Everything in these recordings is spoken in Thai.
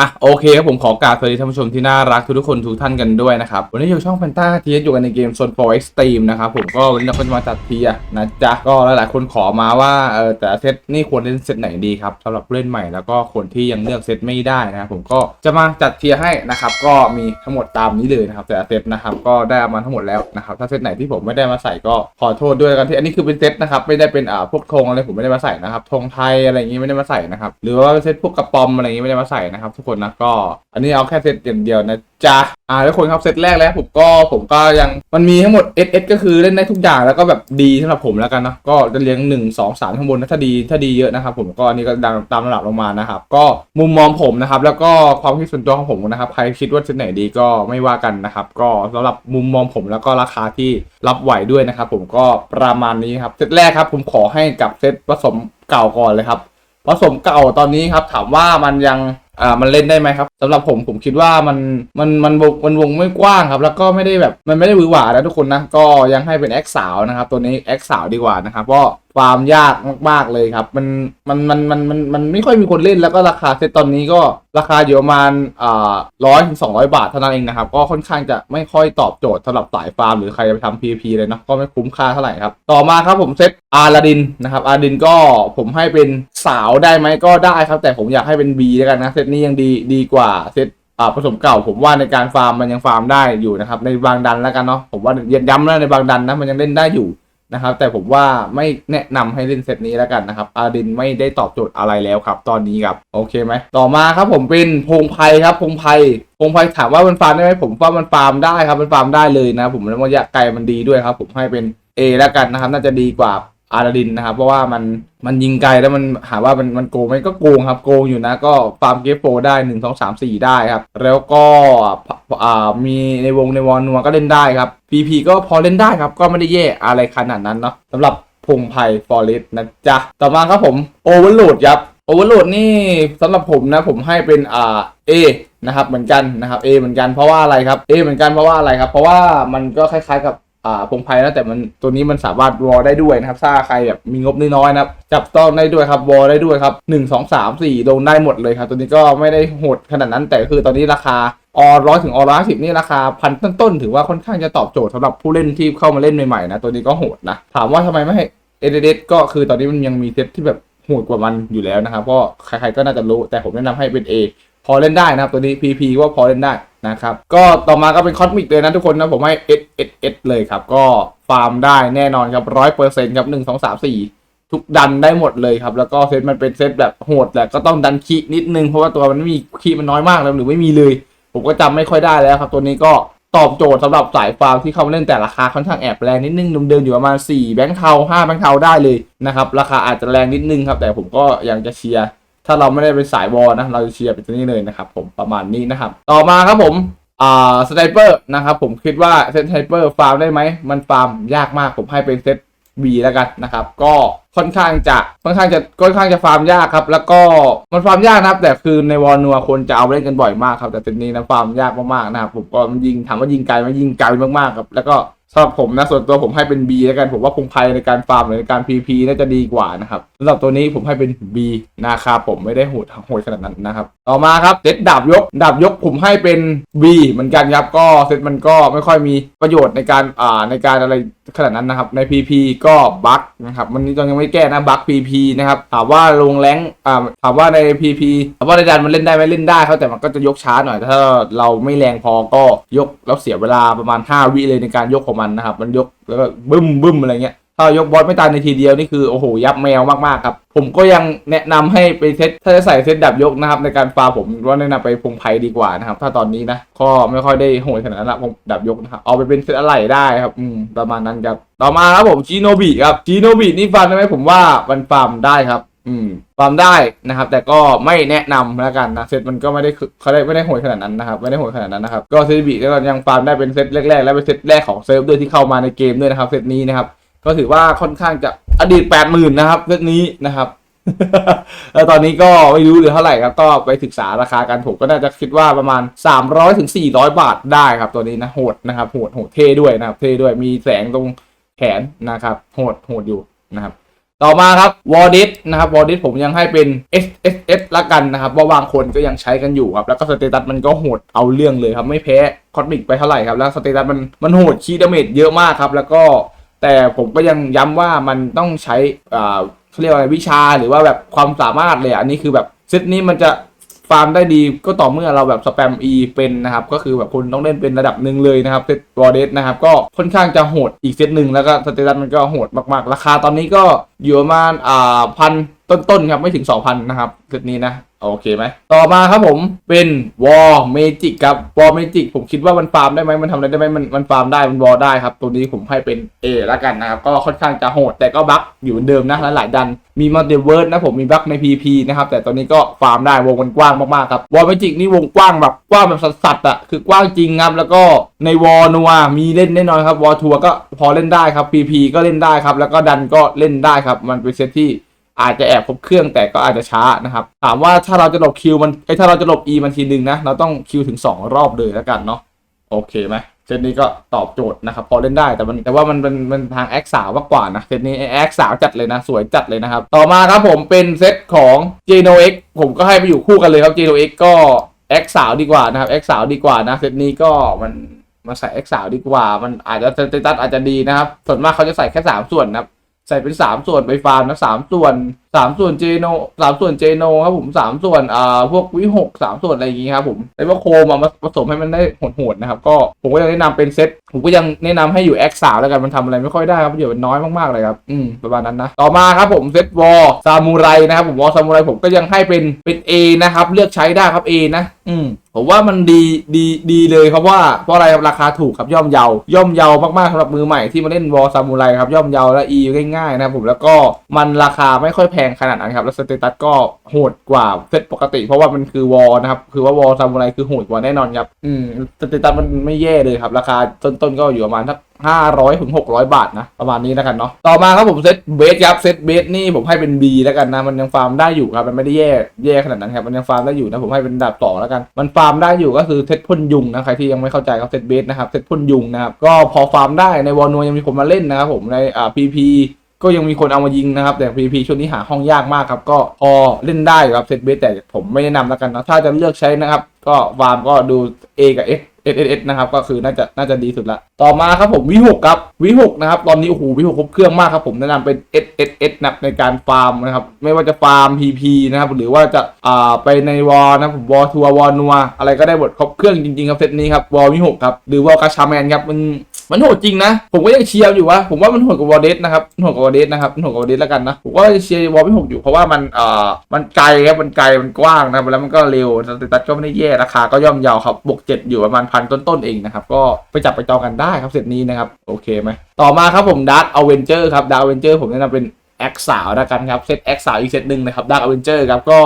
อะโอเคครับผมขอกราบสวัสดีท่านผู้ชมที่น่ารักทุกๆคนทุกท่านกันด้วยนะครับ วันนี้อยู่ช่องแฟนตาทีอยู่กันในเกม Zone 4 Extreme นะครับผมก็วันนี้เราก็จะมาจัดเทียนะจ๊ะ ก็หลายๆคนขอมาว่าเออแต่เซตนี่ควรเล่นเซตไหนดีครับสำหรับผู้เล่นใหม่แล้วก็คนที่ยังเลือกเซตไม่ได้นะครับผมก็จะมาจัดเทียให้นะครับก็มีทั้งหมดตามนี้เลยนะครับแต่เซตนะครับก็ได้มาทั้งหมดแล้วนะครับถ้าเซตไหนที่ผมไม่ได้มาใส่ก็ขอโทษด้วยกันที่อันนี้คือเป็นเซตนะครับไม่ได้เป็นอ่าพวกธงอะไรผมไม่ได้มาใส่นะครับธงไทยอะไรอย่างงี้ไม่ได้มาใส่นะครับหรือว่าเป็นเซตพวกกระปอมอะไรอย่างงี้ไม่ได้มาใส่นะครับกคนนะก็ อันนี้เอาแค่เซตอย่างเดียวนะจ๊ะอ่าทุกคนครับเซตแรกแล้วผมก็ผมก็ยังมันมีทั้งหมด S S ก็คือเล่นได้ทุกอย่างแล้วก็แบบดีสำหรับผมแล้วกันนะก็จะเลี้ยง1 2 3ข้างบนนะถ้าดีถ้าดีเยอะนะครับผมก็อันนี้ก็ดังตามระดับลงมานะครับก็มุมมองผมนะครับแล้วก็ความคิดส่วนตัวของผมนะครับใครคิดว่าเซตไหนดีก็ไม่ว่ากันนะครับก็สำหรับมุมมองผมแล้วก็ราคาที่รับไหวด้วยนะครับผมก็ประมาณนี้ครับเซตแรกครับผมขอให้กับเซตผสมเก่าก่อนเลยครับผสมเก่าตอนนี้ครับถามว่ามันยัง อ่ามันเล่นได้ไหมครับสำหรับผมผมคิดว่ามันมันมันมันวงไม่กว้างครับ แล้วก็ไม่ได้แบบมันไม่ได้หวือหวานะทุกคนนะก็ยังให้เป็นแอคสาวนะครับตัวนี้แอคสาวดีกว่านะครับเพราะความยากมาก ๆ เลยครับ มันมันมันมันมันมันไม่ค่อยมีคนเล่นแล้วก็ราคาเซตตอนนี้ก็ราคาอยู่ประมาณอ่าร้อยถึงสองร้อยบาทเท่านั้นเองนะครับ ก็ค่อนข้างจะไม่ค่อยตอบโจทย์สำหรับสายฟาร์มหรือใครจะไปทำ PVP เลยนะก็ไม่คุ้มค่าเท่าไหร่ครับ ต่อมาครับผมเซตอาลาดินนะครับอาลาดินก็ผมให้เป็นสาวได้ไหมก็ได้ครับ แต่ผมอยากให้เป็น B แล้วกันนะเซตนี้ยังดีดีกว่าเซตอ่าผสมเก่าผมว่าในการฟาร์มมันยังฟาร์มได้อยู่นะครับในบางดันแล้วกันเนาะผมว่าย้ำแล้วในบางดันนะมันยังเล่นได้อยู่ นะครับ แต่ผมว่าไม่แนะนำให้เล่นเซตนี้แล้วกันนะครับอาลาดินไม่ได้ตอบโจทย์อะไรแล้วครับ ตอนนี้ครับ โอเคไหม ต่อมาครับผมเป็นพงไพครับพงไพพงไพถามว่ามันฟาร์มได้ไหมผมว่ามันฟาร์มได้ครับ มันฟาร์มได้เลยนะ ผมแล้วระยะไกลมันดีด้วยครับ ผมให้เป็น A แล้วกันนะครับ น่าจะดีกว่า อาราดินนะครับ เพราะว่ามันมันยิงไกลแล้วมันหาว่ามันมันโกงไหมก็โกงครับโกงอยู่นะก็ฟาร์มเกฟโฟได้หนึ่งสองสามสี่ได้ครับ แล้วก็อ่ามีในวงในวอนนัวก็เล่นได้ครับ PP ก็พอเล่นได้ครับ ก็ไม่ได้แย่อะไรขนาดนั้นเนาะสำหรับพงไพฟอร์เรสนะจ๊ะ ต่อมาครับผมโอเวอร์โหลดครับโอเวอร์โหลดนี่สำหรับผมนะผมให้เป็นอ่า A นะครับเหมือนกันนะครับ A เหมือนกันเพราะว่าอะไรครับ A เหมือนกันเพราะว่าอะไรครับ เพราะว่ามันก็คล้ายๆกับ อ่าพงไพ่นะแต่มันตัวนี้มันสามารถวอลได้ด้วยนะครับ ถ้าใครแบบมีงบน้อยๆนะครับ จับต้องได้ด้วยครับวอลได้ด้วยครับหนึ่งสองสามสี่ลงได้หมดเลยครับ ตัวนี้ก็ไม่ได้โหดขนาดนั้นแต่คือตอนนี้ราคาออร้อยถึงออร้อยสิบนี่ราคาพันต้นๆถือว่าค่อนข้างจะตอบโจทย์สำหรับผู้เล่นที่เข้ามาเล่นใหม่ๆนะตัวนี้ก็โหดนะถามว่าทำไมไม่ให้เอเดเดก็คือตอนนี้มันยังมีเซตที่แบบโหดกว่ามันอยู่แล้วนะครับเพราะใครๆก็น่าจะรู้แต่ผมแนะนำให้เป็น A พอเล่นได้นะครับตัวนี้ PP ว่าพอเล่นได้ นะครับก็ต่อมาก็เป็นคอสมิกเลยนะทุกคนนะผมให้ S S S เอสเอสเลยครับ ก็ฟาร์มได้แน่นอนครับร้อยเปอร์เซ็นต์ครับหนึ่งสองสามสี่ทุกดันได้หมดเลยครับ แล้วก็เซตมันเป็นเซตแบบโหดแหละก็ต้องดันคีนิดนึงเพราะว่าตัวมันไม่มีคีมันน้อยมากแล้วหรือไม่มีเลย ผมก็จำไม่ค่อยได้แล้วครับ ตัวนี้ก็ตอบโจทย์สำหรับสายฟาร์มที่เข้ามาเล่นแต่ราคาค่อนข้างแอบแรงนิดนึงเดิมๆอยู่ประมาณ4แบงค์เทา5แบงค์เทาได้เลยนะครับราคาอาจจะแรงนิดนึงครับแต่ผมก็ยังจะเชียร์ ถ้าเราไม่ได้เป็นสายวอลนะ เราจะเชียร์เป็นตัวนี้เลยนะครับผมประมาณนี้นะครับ ต่อมาครับผมอ่าสไนเปอร์นะครับผมคิดว่าเซตสไนเปอร์ฟาร์มได้ไหม มันฟาร์มยากมากผมให้เป็นเซต B แล้วกันนะครับ ก็ค่อนข้างจะค่อนข้างจะค่อนข้างจะฟาร์มยากครับ แล้วก็มันฟาร์มยากนะครับ แต่คือในวอลนัวคนจะเอาเล่นกันบ่อยมากครับ แต่เซตนี้นะฟาร์มยากมากๆนะครับผมก็มันยิงถามว่ายิงไกลไหมยิงไกลมากๆครับแล้วก็ สำหรับผมนะส่วนตัวผมให้เป็น B แล้วกันผมว่าคงไพในการฟาร์มหรือในการ PP น่าจะดีกว่านะครับสำหรับตัวนี้ผมให้เป็น B นะครับผมไม่ได้โหดโหดขนาดนั้นนะครับต่อมาครับเซตดาบยกดาบยกผมให้เป็น B เหมือนกันครับก็เซตมันก็ไม่ค่อยมีประโยชน์ในการอ่าในการอะไรขนาดนั้นนะครับใน PP ก็บั๊กนะครับมันนี้ยังไม่แก้นะบั๊ก PP นะครับถามว่าลงแรงอ่าถามว่าใน PP ถามว่าในดันมันเล่นได้ไหมเล่นได้ครับแต่มันก็จะยกช้าหน่อย ถ้าเราไม่แรงพอก็ยกแล้วเสียเวลาประมาณ 5 วิเลยในการยกของมันนะครับ มันยกแล้วก็บึ้มบึ้มอะไรเงี้ย ถ้ายกบอสไม่ตายในทีเดียวนี่คือโอ้โหยับแมวมากๆครับผมก็ยังแนะนำให้ไปเซตถ้าจะใส่เซตดับยกนะครับ ในการฟาร์ผมว่าแนะนำไปพงไพดีกว่านะครับ ถ้าตอนนี้นะก็ไม่ค่อยได้โหดขนาดนั้นละผมดับยกนะครับเอาไปเป็นเซตอะไหล่ได้ครับอืมประมาณนั้นครับต่อมาครับผมจีโนบิครับจีโนบินี่ฟาร์มได้ไหมผมว่ามันฟาร์มได้ครับ อืมฟาร์มได้นะครับ แต่ก็ไม่แนะนำแล้วกันนะเซตมันก็ไม่ได้เขาได้ไม่ได้โหดขนาดนั้นนะครับไม่ได้โหดขนาดนั้นนะครับก็เซตบีก็ยังฟาร์มได้เป็นเซตแรกๆและเป็นเซตแรกของเซิร์ฟด้วยที่เข้ามาในเกมด้วยนะครับเซตนี้นะครับ ก็ถือว่าค่อนข้างจะอดีตแปดหมื่นนะครับเซตนี้นะครับแล้วตอนนี้ก็ไม่รู้เหลือเท่าไหร่ครับก็ไปศึกษาราคากันผมก็น่าจะคิดว่าประมาณ 300ถึง400 บาทได้ครับ ตัวนี้นะโหดนะครับโหดโหดเท่ด้วยนะครับ เท่ด้วยมีแสงตรงแขนนะครับโหดโหดอยู่นะครับ ต่อมาครับวอร์ดิสนะครับวอร์ดิสผมยังให้เป็น S S S ละกันนะครับว่าะบางคนก็ยังใช้กันอยู่ครับ แล้วก็สเตตัสมันก็โหดเอาเรื่องเลยครับ ไม่แพ้คอสมิกไปเท่าไหร่ครับแล้วสเตตัสมันมันโหดคีดาเมจเยอะมากครับแล้วก็ แต่ผมก็ยังย้ำว่ามันต้องใช้อ่าเขาเรียกว่าอะไรวิชาหรือว่าแบบความสามารถเลยอะอันนี้คือแบบเซตนี้มันจะฟาร์มได้ดีก็ต่อเมื่อเราแบบสแปม E เป็นนะครับ ก็คือแบบคุณต้องเล่นเป็นระดับหนึ่งเลยนะครับเซตวอร์เดสนะครับ ก็ค่อนข้างจะโหดอีกเซตหนึ่งแล้วก็สเตตัสมันก็โหดมากๆ ราคาตอนนี้ก็ อยู่ประมาณอ่าพันต้นๆครับไม่ถึง 2,000 นะครับเซตนี้นะ โอเคไหม ต่อมาครับผมเป็นวอลเมจิกครับวอลเมจิกผมคิดว่ามันฟาร์มได้ไหมมันทำอะไรได้ไหมมันมันฟาร์มได้มันวอลได้ครับ ตัวนี้ผมให้เป็น A ล้วกันนะครับ ก็ค่อนข้างจะโหด แต่ก็บั๊กอยู่เหมือนเดิมนะหลายดัน มีมัลติเวิร์สนะผมมีบั๊กใน PP นะครับ แต่ตอนนี้ก็ฟาร์มได้วงมันกว้างมากๆครับวอลเมจิกนี่วงกว้างแบบกว้างแบบสัสๆอะคือกว้างจริงครับแล้วก็ในวอลนัวมีเล่นแน่นอนครับวอลทัวร์ก็พอเล่นได้ครับ PP ก็เล่นได้ครับแล้วก็ดันก็เล่นได้ครับมันเป็นเซตที่อาจจะแอบครบเครื่องแต่ก็อาจจะช้านะครับถามว่าถ้าเราจะหลบคิวมันไอถ้าเราจะหลบ E มันทีหนึ่งนะ เราต้องคิวถึง 2 รอบเลยแล้วกันเนาะโอเคไหมเซตนี้ก็ตอบโจทย์นะครับพอเล่นได้แต่มันแต่ว่ามันเป็นมันทางแอคสาวมากกว่านะเซตนี้แอคสาวจัดเลยนะ สวยจัดเลยนะครับ ต่อมาครับผมเป็นเซตของ j n o X ผมก็ให้ไปอยู่คู่กันเลยครับ j n o X ก็แอคสาวดีกว่านะครับแอคสาวดีกว่านะเซตนี้ก็มันมาใส่แอคสาวดีกว่า มันอาจจะสเตตัสอาจจะดีนะครับ ส่วนมากเขาจะใส่แค่สามส่วนนะครับ ใส่เป็นสามส่วนไปฟาร์มนะสามส่วนสามส่วนเจโนสามส่วนเจโนครับผมสามส่วนอ่าพวกวิหกสามส่วนอะไรอย่างงี้ครับผมแล้วก็โคมามาผสมให้มันได้โหดๆนะครับ ก็ผมก็จะแนะนำเป็นเซต ผมก็ยังแนะนำให้อยู่แอคสาวแล้วกันมันทำอะไรไม่ค่อยได้ครับเดี๋ยวมันน้อยมากๆเลยครับอืมประมาณนั้นนะต่อมาครับผมเซตวอลซามูไรนะครับผมวอลซามูไรผมก็ยังให้เป็นเป็น A นะครับเลือกใช้ได้ครับ A นะอืมผมว่ามันดีดีดีเลยครับว่าเพราะอะไรครับราคาถูกครับย่อมเยาย่อมเยามากๆสำหรับมือใหม่ที่มาเล่นวอลซามูไรครับย่อมเยาและ E ง่ายๆนะครับผมแล้วก็มันราคาไม่ค่อยแพงขนาดนั้นครับแล้วสเตตัสก็โหดกว่าเซตปกติ เพราะว่ามันคือวอลนะครับคือว่าวอลซามูไรคือโหดกว่าแน่นอนครับอืมสเตตัสมันไม่แย่เลยครับราคาต้นๆก็อยู่ประมาณสักห้าร้อยถึงหกร้อยบาทนะ ประมาณนี้แล้วกันเนาะต่อมาครับผมเซตเบสครับเซตเบสนี่ผมให้เป็น B แล้วกันนะ มันยังฟาร์มได้อยู่ครับมันไม่ได้แย่แย่ขนาดนั้นครับมันยังฟาร์มได้อยู่นะผมให้เป็นดับสองแล้วกัน มันฟาร์มได้อยู่ก็คือเซตพ่นยุงนะใครที่ยังไม่เข้าใจครับเซตเบสนะครับเซตพ่นยุงนะครับก็พอฟาร์มได้ในวอลนัวยังมีคนมาเล่นนะครับผมในอ่า PP ก็ยังมีคนเอามายิงนะครับ แต่ PVP ช่วงนี้หาห้องยากมากครับ ก็พอเล่นได้ครับเซตเบสแต่ผมไม่แนะนำแล้วกันนะถ้าจะเลือกใช้นะครับ ก็ฟาร์มก็ดู A กับ F S S S นะครับก็คือน่าจะน่าจะดีสุดละ ต่อมาครับผมวิหกครับวิหกนะครับตอนนี้โอ้โหวิหกครบเครื่องมากครับผมแนะนำเป็น S S S นะครับในการฟาร์มนะครับไม่ว่าจะฟาร์ม P P นะครับหรือว่าจะอ่าไปในวอลนะผมวอลทัวร์วอลนัวอะไรก็ได้หมดครบเครื่องจริงๆครับเซตนี้ครับวอลวิหกครับหรือวอลกาชาแมนครับมัน มันโหดจริงนะ ผมก็ยังเชียร์อยู่ว่าผมว่ามันโหดกว่าวอเดสนะครับโหดกว่าวอเดสนะครับโหดกว่าวอเดสแล้วกันนะผมก็เชียร์วอลไม่หกอยู่เพราะว่ามันเอ่อมันไกลครับมันไกลมันกว้างนะแล้วมันก็เร็วสเตตัสก็ไม่ได้แย่ราคาก็ย่อมเยาครับบวกเจ็ดอยู่ประมาณพันต้นๆเองนะครับก็ไปจับไปจองกันได้ครับเซตนี้นะครับโอเคไหมต่อมาครับผมดาร์ a อเวนเจอร์ครับดาร์ a อเวนเจอร์ผมแนะนำเป็นแอคสาวแล้วกันครับเซตแอคสาวอีกเซตหนึ่งนะครับดาร์ a อเวนเจอร์ครับก็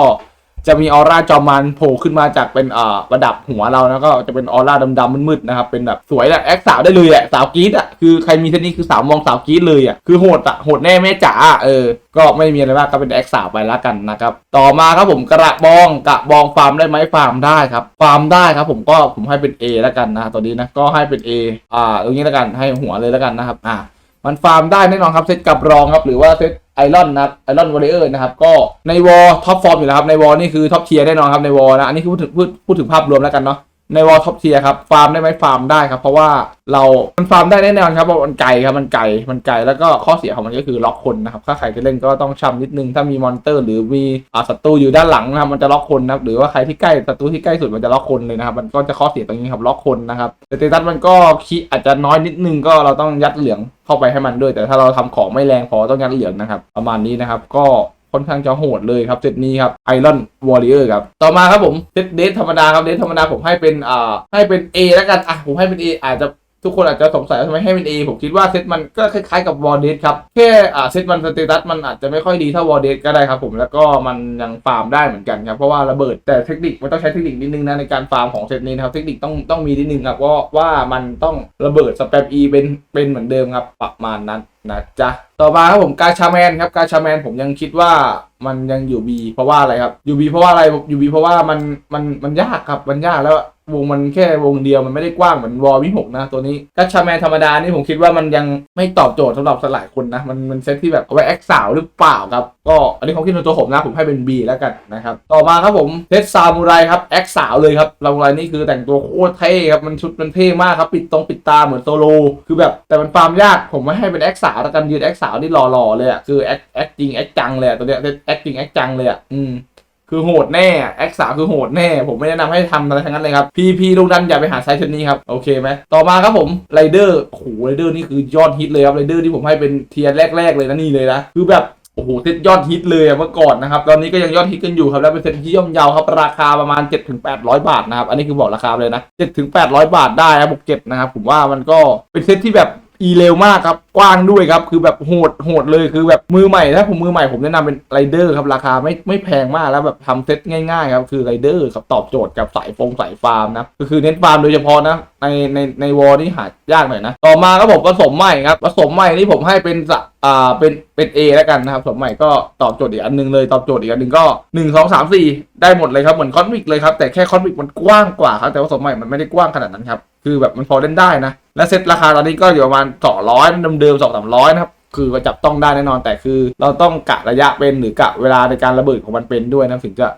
จะมีออร่าจอมันโผล่ขึ้นมาจากเป็นเอ่อระดับหัวเราแล้วก็จะเป็นออร่าดำๆมืดๆนะครับเป็นแบบสวยแหละแอคสาวได้เลยอะสาวกรีดอะคือใครมีเทคนิคคือสาวมองสาวกรีดเลยอะคือโหดอะโหดแน่แม่จ๋าเออก็ไม่มีอะไรมากก็เป็นแอคสาวไปละกันนะครับต่อมาครับผมกระบองกระบองฟาร์มได้ไหมฟาร์มได้ครับฟาร์มได้ครับผมก็ผมให้เป็น A แล้วกันนะตัวนี้นะก็ให้เป็น A อ่าตรงนี้แล้วกันให้หัวเลยแล้วกันนะครับอ่ามันฟาร์มได้แน่นอนครับเซตกับรองครับหรือว่าเซต ไอรอนนะครับไอรอนวอลเลอร์นะครับก็ในวอลท็อปฟอร์มอยู่แล้วครับในวอลนี่คือท็อปเทียร์แน่นอนครับในวอลนะอันนี้คือพูดถึงพูดพูดถึงภาพรวมแล้วกันเนาะ ในวอลท็อปเทียครับฟาร์มได้ไหมฟาร์มได้ครับ เพราะว่าเรามันฟาร์มได้แน่นอนครับเพราะมันไกลครับมันไกลมันไกลแล้วก็ข้อเสียของมันก็คือล็อกคนนะครับถ้าใครจะเล่นก็ต้องช่ำนิดนึงถ้ามีมอนเตอร์ หรือมีอาศัตรูอยู่ด้านหลังนะครับมันจะล็อกคนนะครับหรือว่าใครที่ใกล้ศัตรูที่ใกล้สุดมันจะล็อกคนเลยนะครับมันก็จะข้อเสียตรงนี้ครับล็อกคนนะครับแต่เตตัสมันก็คีอาจจะน้อยนิดนึงก็เราต้องยัดเหลืองเข้าไปให้มันด้วย แต่ถ้าเราทำของไม่แรงพอต้องยัดเหลืองนะครับประมาณนี้นะครับก็ ค่อนข้างจะโหดเลยครับเซตนี้ครับไอรอนวอริเออร์ครับ ต่อมาครับผมเซตเดทธรรมดาครับเดทธรรมดาผมให้เป็นอ่าให้เป็น A แล้วกันอะผมให้เป็น A อาจจะ ทุกคนอาจจะสงสัยว่าทำไมให้เป็น A ผมคิดว่าเซตมันก็คล้ายๆกับวอร์เดครับ แค่อ่าเซตมันสเตตัสมันอาจจะไม่ค่อยดีเท่าวอร์เดก็ได้ครับผมแล้วก็มันยังฟาร์มได้เหมือนกันครับ เพราะว่าระเบิดแต่เทคนิคมันต้องใช้เทคนิคนิดนึงนะในการฟาร์มของเซตนี้นะครับ เทคนิคต้องต้องมีนิดนึงครับว่าว่ามันต้องระเบิดสแปม E เป็นเป็นเหมือนเดิมครับประมาณนั้นนะจ๊ะ ต่อมาครับผมกาชาแมนครับกาชาแมนผมยังคิดว่ามันยังอยู่ B เพราะว่าอะไรครับอยู่ B เพราะว่าอะไรอยู่ B เพราะว่ามันมันมันยากครับมันยากแล้ว วงมันแค่วงเดียวมันไม่ได้กว้างเหมือนวอลวิหกนะตัวนี้กัชชาแมนธรรมดานี่ผมคิดว่ามันยังไม่ตอบโจทย์สำหรับหลายคนนะ มันมันเซตที่แบบเอาไว้แอคสาวหรือเปล่าครับ ก็อันนี้ของคิดส่วนตัวผมนะ ผมให้เป็น B แล้วกันนะครับ ต่อมาครับผมเซตซามูไรครับแอคสาวเลยครับซามูไรนี่คือแต่งตัวโคตรเท่ครับ มันชุดมันเท่มากครับปิดตรงปิดตาเหมือนโซโลคือแบบแต่มันฟาร์มยากผมไม่ให้เป็นแอคสาวแล้วกันยืนแอคสาวนี่หล่อๆเลยอะคือแอคแอคจริงแอคจังเลยอะตัวเนี้ยแอคจริงแอคจังเลยอะอืม คือโหดแน่แอคสาคือโหดแน่ ผมไม่แนะนำให้ทำอะไรทั้งนั้นเลยครับพีพีลูกดันอย่าไปหาไซส์เช่นนี้ครับ โอเคไหมต่อมาครับผมไรเดอร์โอ้โหไรเดอร์นี่คือยอดฮิตเลยครับไรเดอร์ที่ผมให้เป็นเทียร์แรก ๆ เลยนะนี่เลยนะคือแบบโอ้โหเซตยอดฮิตเลยเมื่อก่อนนะครับ ตอนนี้ก็ยังยอดฮิตกันอยู่ครับ แล้วเป็นเซตที่ย่อมเยาวครับ ราคาประมาณ 7-800 บาทนะครับ อันนี้คือบอกราคาเลยนะ 7-800 บาทได้ครับบวกเจ็ดนะครับ ผมว่ามันก็เป็นเซตที่แบบอีเร็วมากครับ กว้างด้วยครับ คือแบบโหดโหดเลยคือแบบมือใหม่ถ้าผมมือใหม่ผมแนะนำเป็นไรเดอร์ครับราคาไม่ไม่แพงมากแล้วแบบทำเซ็ตง่ายๆครับคือไรเดอร์ครับตอบโจทย์กับสายฟงสายฟาร์มนะก็คือเน้นฟาร์มโดยเฉพาะนะในในในวอลนี่หายากหน่อยนะต่อมาครับผมผสมใหม่ครับผสมใหม่นี่ผมให้เป็นสะอ่าเป็นเป็น A แล้วกันนะครับผสมใหม่ก็ตอบโจทย์อีกอันหนึงเลยตอบโจทย์อีกอันหนึ่งก็หนึ่งสองสามสี่ได้หมดเลยครับเหมือนคอนวิกเลยครับแต่แค่คอนวิกมันกว้างกว่าครับแต่ผสมใหม่มันไม่ได้กว้างขนาดนั้นครับคือแบบมันพอเล่นได้นะและเซ็ตราคาตอนนี้ก็อยู่ประมาณสองร้อยเดิมๆสองสามร้อยนะครับคือก็จับต้องได้แน่นอน แต่คือเราต้องกะระยะเป็นหรือกะเวลาในการระเบิดของมันเป็นด้วยนะถึงจะ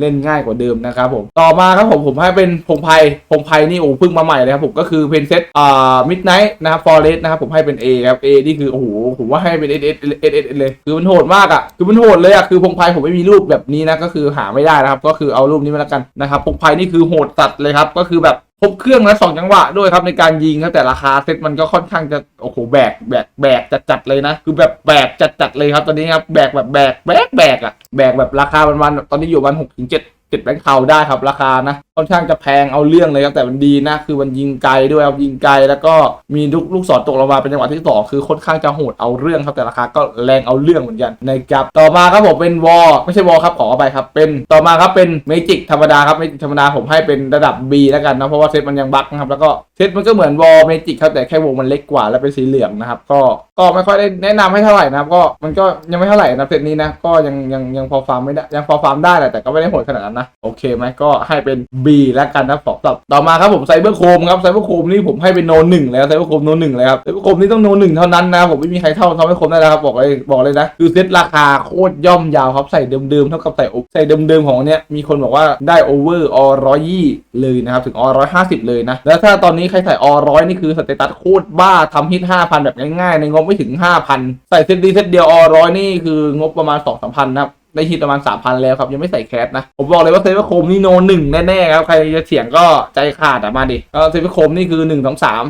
เล่นง่ายกว่าเดิมนะครับผม ต่อมาครับผมผมให้เป็นพงไพพงไพนี่โอ้เพิ่งมาใหม่เลยครับผมก็คือเป็นเซตอ่ามิดไนท์นะครับฟอร์เรสนะครับผมให้เป็น A ครับ A นี่คือโอ้โหผมว่าให้เป็น S S S S เลย คือมันโหดมากอะคือมันโหดเลยอะคือพงไพผมไม่มีรูปแบบนี้นะก็คือหาไม่ได้นะครับ ก็คือเอารูปนี้มาแล้วกันนะครับพงไพนี่คือโหดสัตว์เลยครับก็คือแบบ ครบเครื่องและสองจังหวะด้วยครับในการยิงครับแต่ราคาเซ็ตมันก็ค่อนข้างจะโอ้โหแบกแบกแบกจัดจัดๆเลยนะ คือแบบแบกจัดจัดๆเลยครับตอนนี้ครับแบกแบบแบกแบกแบกอะแบกแบบราคาประมาณตอนนี้อยู่วันหกถึงเจ็ดเจ็ดแบงค์เทาได้ครับราคานะ ค่อนข้างจะแพงเอาเรื่องเลยครับแต่มันดีนะคือมันยิงไกลด้วยครับยิงไกลแล้วก็มีลูกลูกศรตกลงมาเป็นจังหวะที่สองคือค่อนข้างจะโหดเอาเรื่องครับแต่ราคาก็แรงเอาเรื่องเหมือนกันนะครับต่อมาครับผมเป็นวอลไม่ใช่วอลครับขอไปครับเป็นต่อมาครับเป็นเมจิกธรรมดาครับเมจิกธรรมดาผมให้เป็นระดับ B แล้วกันนะเพราะว่าเซตมันยังบั๊กนะครับแล้วก็เซตมันก็เหมือนวอลเมจิกครับแต่แค่วงมันเล็กกว่าและเป็นสีเหลืองนะครับก็ก็ไม่ค่อยได้แนะนำให้เท่าไหร่นะครับก็มันก็ยังไม่เท่าไหร่นะเซตนี้นะก็ยังยังยังพอฟาร์มไม่ได้ยังพอฟาร์มได้แหละแต่ก็ไม่ได้โหดขนาดนั้นนะโอเคไหมก็ให้เป็น B แล้วกันนะขอตอบต่อมาครับผมไซเบอร์โคมครับไซเบอร์โคมนี่ผมให้เป็นโนหนึ่งแล้วไซเบอร์โคมโนหนึ่งเลยครับไซเบอร์โคมนี่ต้องโนหนึ่งเท่านั้นนะผมไม่มีใครเท่าไซเบอร์โคมได้แล้วครับบอกเลยบอกเลยนะคือเซตราคาโคตรย่อมยาวครับใส่เดิมๆเท่ากับใส่ใส่เดิมๆของเนี้ยมีคนบอกว่าได้โอเวอร์อร้อยยี่เลยนะครับถึงอร้อยห้าสิบเลยนะแล้วถ้าตอนนี้ใครใส่อร้อยนี่คือสเตตัสโคตรบ้าทำฮิตห้าพันแบบง่ายๆในงบไม่ถึงห้าพันใส่เซตดีเซตเดียวอร้อยนี่คืองบประมาณสองสามพันนะครับ ได้ฮิตประมาณสามพันแล้วครับยังไม่ใส่แคสนะ ผมบอกเลยว่าเซฟโคมนี่โนหนึ่งแน่ๆครับ ใครจะเถียงก็ใจขาดอะมาดิก็เซฟโคมนี่คือหนึ่งสองสาม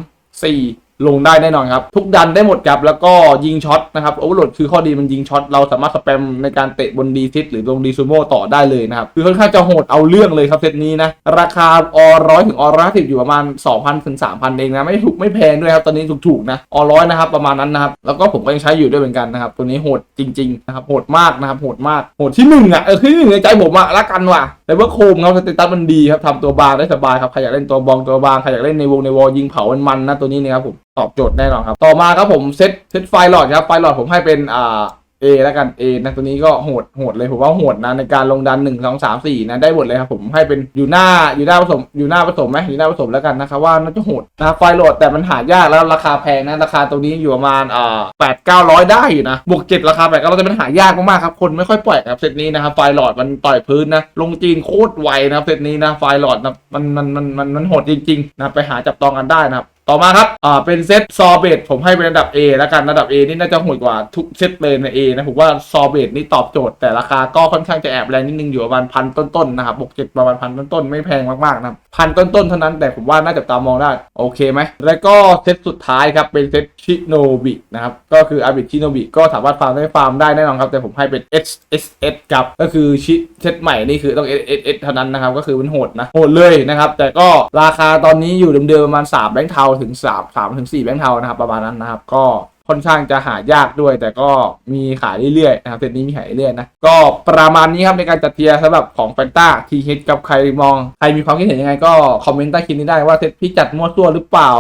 สี่ ลงได้แน่นอนครับ ทุกดันได้หมดครับ แล้วก็ยิงช็อตนะครับโอเวอร์โหลดคือข้อดีมันยิงช็อตเราสามารถสแปมในการเตะบนดีซิตหรือลงดีซูโม่ต่อได้เลยนะครับ คือค่อนข้างจะโหดเอาเรื่องเลยครับเซตนี้นะ ราคาออร้อยถึงออร้อยสิบอยู่ประมาณ 2,000ถึง3,000 เองนะ ไม่ถูกไม่แพงด้วยครับ ตอนนี้ถูกๆนะออร้อยนะครับประมาณนั้นนะครับ แล้วก็ผมก็ยังใช้อยู่ด้วยเหมือนกันนะครับ ตัวนี้โหดจริงๆนะครับโหดมากนะครับโหดมากโหดที่หนึ่งอะเออที่หนึ่งในใจผมอะละกันว่ะแต่ว่าโคมเขาสเตตัสมันดีครับทำตัวบางได้สบายครับใครอยากเล่นตัวบองตัวบางใครอยากเล่นในวงในวอยิงเผามันๆนะตัวนี้นะครับผม ตอบโจทย์แน่นอนครับ ต่อมาครับผมเซตเซตไฟหลอดครับไฟหลอดผมให้เป็นอ่า A แล้วกัน A นะตัวนี้ก็โหดโหดเลยผมว่าโหดนะในการลงดันหนึ่งสองสามสี่นะได้หมดเลยครับผมให้เป็นอยู่หน้าอยู่หน้าผสมอยู่หน้าผสมไหมอยู่หน้าผสมแล้วกันนะครับว่าน่าจะโหดนะไฟโหลดแต่มันหายากแล้วราคาแพงนะราคาตัวนี้อยู่ประมาณอ่าแปดเก้าร้อยได้อยู่นะบวกเจ็ดราคาแปดเก้าร้อยแต่มันหายากมากๆครับคนไม่ค่อยปล่อยครับเซตนี้นะครับไฟโหลดมันต่อยพื้นนะลงจีนโคตรไวนะครับเซตนี้นะไฟโหลดนะมันมันมันมันมันโหดจริงๆนะไปหาจับต้องกันได้นะครับ ต่อมาครับ อ่า เป็นเซตซอเบตผมให้เป็นระดับ A แล้วกัน ระดับ A นี่น่าจะโหดกว่าทุกเซตเลยใน A นะ ผมว่าซอเบตนี่ตอบโจทย์ แต่ราคาก็ค่อนข้างจะแอบแรงนิดนึงอยู่ประมาณพันต้นๆนะครับบวกเจ็ดประมาณพันต้นๆ ไม่แพงมากๆนะครับพันต้นๆ เท่านั้น แต่ผมว่าน่าจะตามองได้ โอเคไหม แล้วก็เซตสุดท้ายครับ เป็นเซตชิโนบินะครับ ก็คืออาบิชิโนบิก็สามารถฟาร์มได้ฟาร์มได้แน่นอนครับ แต่ผมให้เป็น S S S ครับ ก็คือชิเซตใหม่นี่คือต้อง S S S เท่านั้นนะครับ ก็คือมันโหดนะ โหดเลยนะครับ แต่ก็ราคาตอนนี้อยู่เดิมๆประมาณ3แบงค์เทาถึง3 3ถึง4แบงค์เทานะครับประมาณนั้นนะครับ ก็ค่อนข้างจะหายากด้วย แต่ก็มีขายเรื่อยๆนะครับเซตนี้มีขายเรื่อยๆนะก็ประมาณนี้ครับในการจัดเทียร์สำหรับของแฟนต้าทีเฮดกับใครมองใครมีความคิดเห็นยังไงก็คอมเมนต์ใต้คลิปนี้ได้ว่าเซตพี่จัดมั่วซั่วหรือเปล่า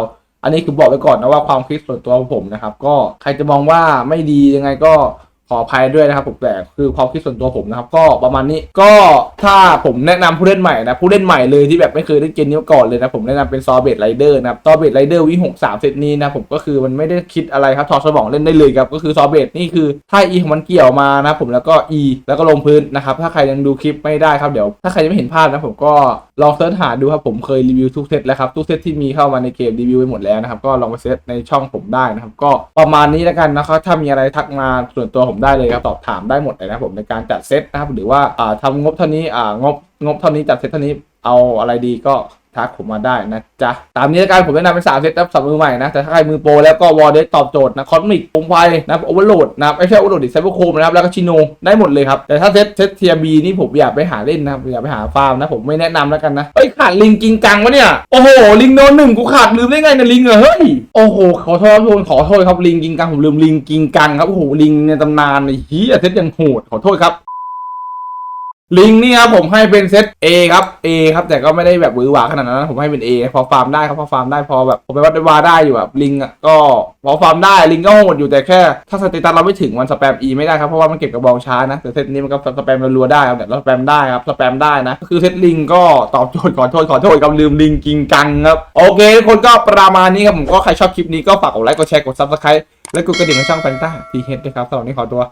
อันนี้คือบอกไว้ก่อนนะว่าความคิดส่วนตัวของผมนะครับ ก็ใครจะมองว่าไม่ดียังไงก็ ขออภัยด้วยนะครับผมแต่คือความคิดส่วนตัวผมนะครับ ก็ประมาณนี้ก็ถ้าผมแนะนำผู้เล่นใหม่นะผู้เล่นใหม่เลยที่แบบไม่เคยเล่นเกมนี้มาก่อนเลยนะผมแนะนำเป็นซอเบตไรเดอร์นะครับซอเบตไรเดอร์วิหกสามเซตนี้นะผมก็คือมันไม่ได้คิดอะไรครับถอดสมองเล่นได้เลยครับก็คือซอเบตนี่คือถ้า E ของมันเกี่ยวมานะผมแล้วก็ E แล้วก็ลงพื้นนะครับถ้าใครยังดูคลิปไม่ได้ครับเดี๋ยว ถ้าใครยังไม่เห็นภาพนะผมก็ลองเสิร์ชหาดูครับผมเคยรีวิวทุกเซตแล้วครับทุกเซตที่มีเข้ามาในเกมรีวิวไปหมดแล้วนะครับก็ลองไปเซิร์ชในช่องผมได้นะครับก็ประมาณนี้แล้วกันนะครับถ้ามีอะไรทักมาส่วนตัวผมได้เลยครับตอบถามได้หมดเลยนะครับผมในการจัดเซตนะครับหรือว่าทำทำงบเท่านี้งบงบเท่านี้จัดเซตเท่านี้เอาอะไรดีก็ ทักผมมาได้นะจ๊ะ ตามนี้แล้วกันผมแนะนำเป็นสามเซตนะสำหรับมือใหม่นะ แต่ถ้าใครมือโปรแล้วก็วอลเดตอบโจทย์นะคอนมิกปงไฟนะครับโอเวอร์โหลดนับไม่ใช่โอเวอร์โหลดดิไซเบอร์โคมนะครับแล้วก็ชิโนได้หมดเลยครับ แต่ถ้าเซตเซตเทียบีนี่ผมอยากไปหาเล่นนะครับอยากไปหาฟาร์มนะผมไม่แนะนำแล้วกันนะเอ้ยขาดลิงกิงกังวะเนี่ย โอ้โหลิงโดนหนึ่งกูขาดลืมได้ไงนะลิงเหรอเฮ้ยโอ้โหขอโทษทุกคนขอโทษครับลิงกิงกังผมลืมลิงกิงกังครับโอ้โหลิงในตำนานไอ้เฮียเซตยังโหดขอโทษครับ ลิงนี่ครับผมให้เป็นเซต A ครับ A ครับแต่ก็ไม่ได้แบบหวือหวาขนาดนั้น ผมให้เป็น A พอฟาร์มได้ครับพอฟาร์มได้พอแบบผมไปวัดได้วาได้อยู่แบบลิงอะก็พอฟาร์มได้ลิงก็โหดอยู่แต่แค่ ถ้าสเตตัสเราไม่ถึงวันสแปม E ไม่ได้ครับเพราะว่ามันเก็บกระบองช้านะแต่เซตนี้มันก็สแปมรัวได้ครับแต่เราสแปมได้ครับสแปมได้นะก็คือเซตลิงก็ตอบโจทย์ขอโทษขอโทษกับลืมลิงกิงกังครับโอเคคนก็ประมาณนี้ครับผมก็ใครชอบคลิปนี้ก็ฝากกดไลค์กดแชร์กดซับสไครต์และกดกระดิ่งในช่องแฟนต้าทีเฮดด้วยครับสำหรับนี้ขอตัว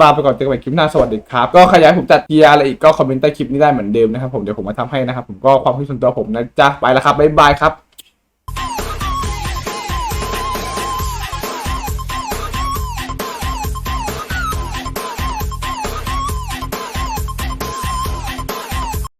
ลาไปก่อนเจอกันใหม่คลิปหน้าสวัสดีครับก็ขยายผมจัดเกียร์อะไรอีกก็คอมเมนต์ใต้คลิปนี้ได้เหมือนเดิมนะครับผมเดี๋ยวผมมาทำให้นะครับผมก็ความคิดส่วนตัวผมนะจ๊ะไปแล้วครับบ๊ายบายครับ